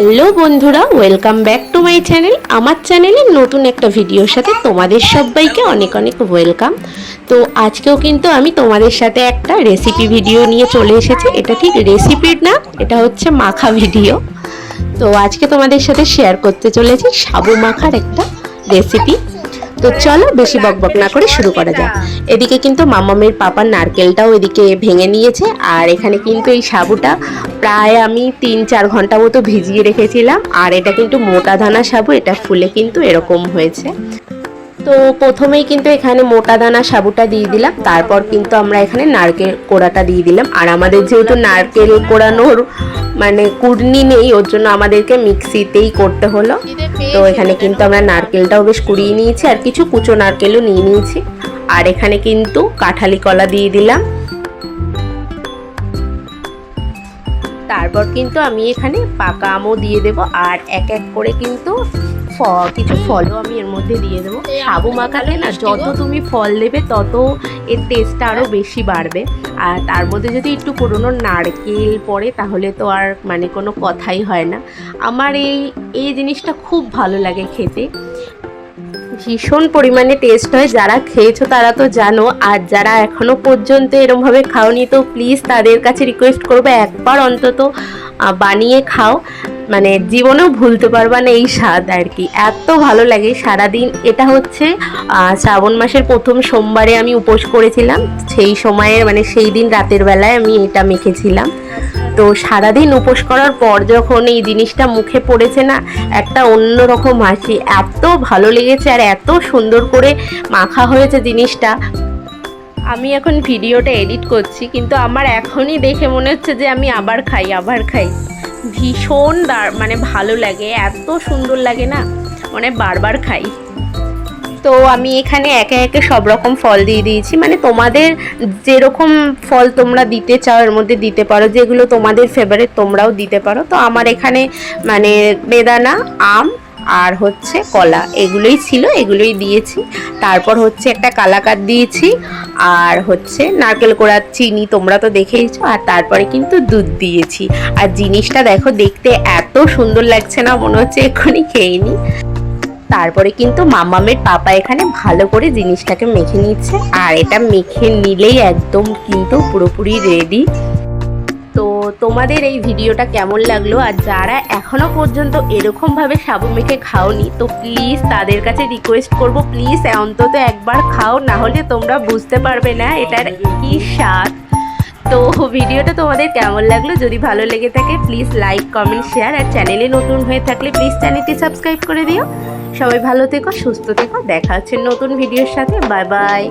Hello বন্ধুরা welcome back to my channel আমার চ্যানেলে নতুন একটা ভিডিওর সাথে তোমাদের সবাইকে অনেক অনেক ওয়েলকাম তো আজকেও কিন্তু আমি তোমাদের সাথে একটা রেসিপি ভিডিও নিয়ে চলে এসেছি। এটা ঠিক রেসিপির না? এটা হচ্ছে মাখা ভিডিও তো আজকে তোমাদের সাথে শেয়ার করতে চলেছি সাবু মাখার একটা রেসিপি তো চলো বেশি বকবক না করে শুরু করা যাক। এদিকে কিন্তু মামামের পাপার নারকেলটাও এদিকে ভেঙে নিয়েছে, আর এখানে কিন্তু এই সাবুটা প্রায় আমি তিন চার ঘণ্টা মতো ভিজিয়ে রেখেছিলাম, আর এটা কিন্তু মোটা দানা সাবু, এটা ফুলে কিন্তু এরকম হয়েছে। তো প্রথমেই কিন্তু এখানে মোটা দানা সাবুটা দিয়ে দিলাম। তারপর কিন্তু আমরা এখানে নারকেল কোড়াটা দিয়ে দিলাম। আর আমাদের যেহেতু নারকেল কোড়ানোর মানে কুড়নি নেই, ওর জন্য আমাদেরকে মিক্সিতেই করতে হলো। তো এখানে কিন্তু আমরা নারকেলটাও বেশ কুড়িয়ে নিয়েছি, আর কিছু কুচো নারকেলও নিয়ে নিয়েছি। আর এখানে কিন্তু কাঁঠালি কলা দিয়ে দিলাম। তারপর কিন্তু আমি এখানে পাকা আমও দিয়ে দেব, আর এক এক করে কিন্তু ফ- কিছু ফলও আমি এর মধ্যে দিয়ে দেবো। সাবু মাখালে না যত তুমি ফল দেবে তত এর টেস্টটা আরও বেশি বাড়বে। আর তার মধ্যে যদি একটু পুরনো নারকেল পড়ে তাহলে তো আর মানে কোনো কথাই হয় না। আমার এই এই জিনিসটা খুব ভালো লাগে খেতে। ভীষণ পরিমাণে টেস্ট হয়। যারা খেয়েছো তারা তো জানো। আর যারা এখনও পর্যন্ত এরমভাবে খাওনি তো প্লিজ তাদের কাছে রিকোয়েস্ট করব একবার অন্তত বানিয়ে খাও। মানে জীবনেও ভুলতে পারবা না এই স্বাদ আর কি। এত ভালো লাগে সারাদিন। এটা হচ্ছে শ্রাবণ মাসের প্রথম সোমবারে আমি উপোস করেছিলাম। সেই সময়ের মানে সেই দিন রাতের বেলায় আমি এটা মেখেছিলাম। তো সারাদিন উপোস করার পর যখন এই জিনিসটা মুখে পড়েছে না, একটা অন্যরকম হাসি। এত ভালো লেগেছে আর এত সুন্দর করে মাখা হয়েছে জিনিসটা। আমি এখন ভিডিওটা এডিট করছি, কিন্তু আমার এখনই দেখে মনে হচ্ছে যে আমি আবার খাই আবার খাই। ভীষণ মানে ভালো লাগে, এত সুন্দর লাগে না? মানে বারবার খাই। তো আমি এখানে একে একে সব রকম ফল দিয়ে দিয়েছি। মানে তোমাদের যেরকম ফল তোমরা দিতে চাও, এর মধ্যে দিতে পারো। যেগুলো তোমাদের ফেভারিট তোমরাও দিতে পারো। তো আমার এখানে মানে বেদানা, আম আর হচ্ছে কলা। এগুলোই ছিল, এগুলোই দিয়েছি। তারপর হচ্ছে একটা কালাকাত দিয়েছি, আর হচ্ছে নারকেল কোড়ার চিনি তোমরা তো দেখেইছো, আর তারপরে কিন্তু দুধ দিয়েছি। আর জিনিসটা দেখো, দেখতে এত সুন্দর লাগছে না, মনে হচ্ছে এক্ষুনি খেয়ে নিই তারপরে কিন্তু মামামের পাপা এখানে ভালো করে জিনিসটাকে মেখে নিচ্ছে, আর এটা মেখে নিলেই একদম কিন্তু পুরোপুরি রেডি তো তোমাদের এই ভিডিওটা কেমন লাগল? আর যারা এখনও পর্যন্ত এরকমভাবে সাবু মেখে খাওনি, তো প্লিজ তাদের কাছে রিকোয়েস্ট করব। প্লিজ অন্তত একবার খাও, না হলে তোমরা বুঝতে পারবে না এটার কি স্বাদ। তো ভিডিওটা তোমাদের কেমন লাগল? যদি ভালো লেগে থাকে প্লিজ লাইক কমেন্ট শেয়ার আর চ্যানেলে নতুন হয়ে থাকলে প্লিজ চ্যানেলটি সাবস্ক্রাইব করে দিও। সবাই ভালো থেকো, সুস্থ থেকো, দেখা হচ্ছে নতুন ভিডিওর সাথে। Bye bye